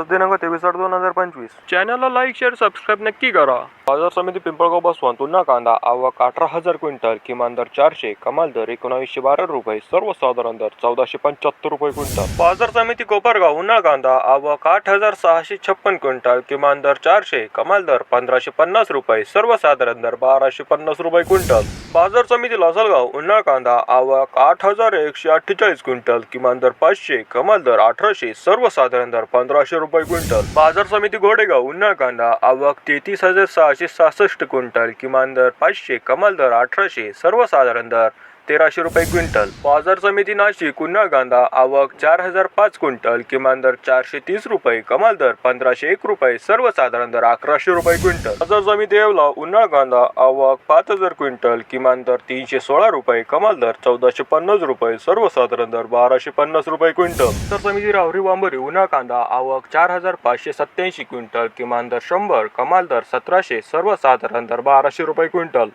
दिनांक तेवीस आठ दोन हजार पंचवीस. चॅनलला लाईक शेअर सबस्क्राईब नक्की करा. बाजार समिती पिंपळगाव बसवून पुन्हा कांदा आवक अठरा हजार क्विंटल किमान दर चारशे कमाल दर एकोणावीसशे बारा रुपये सर्वसाधारण दर चौदाशे पंच्याहत्तर रुपये क्विंटल. बाजार समिती कोपरगाव उन्हाळ कांदा आवक आठ हजार सहाशे छप्पन क्विंटल किमान दर चारशे कमाल दर पंधराशे पन्नास रुपये सर्वसाधारण दर बाराशे पन्नास रुपये क्विंटल. बाजार समिती लासलगाव उन्हाळ कांदा आवक आठ हजार एकशे अठ्ठेचाळीस क्विंटल किमान दर पाचशे कमाल दर अठराशे सर्वसाधारण दर पंधराशे रुपये क्विंटल. बाजार समिती घोडेगाव उन्हाळ कांदा आवक तेहतीस हजार सहाशे सहासष्ट क्विंटल किमान दर पाचशे कमाल दर अठराशे सर्वसाधारण दर तेराशे रुपये क्विंटल. बाजार समिती नाशिक उन्हाळ कांदा आवक चार हजार पाच क्विंटल किमान दर चारशे तीस रुपये कमाल दर पंधराशे एक रुपये सर्वसाधारण दर अकराशे रुपये क्विंटल. बाजार समिती येवला उन्हाळ कांदा आवक पाच हजार क्विंटल किमान दर तीनशे सोळा रुपये कमाल दर चौदाशे पन्नास रुपये सर्वसाधारण दर बाराशे पन्नास रुपये क्विंटल. बाजार समिती राहुरी वांबरी उन्हाळ कांदा आवक चार हजार पाचशे सत्याऐंशी क्विंटल किमान दर शंभर कमाल दर सतराशे सर्वसाधारण दर बाराशे रुपये क्विंटल.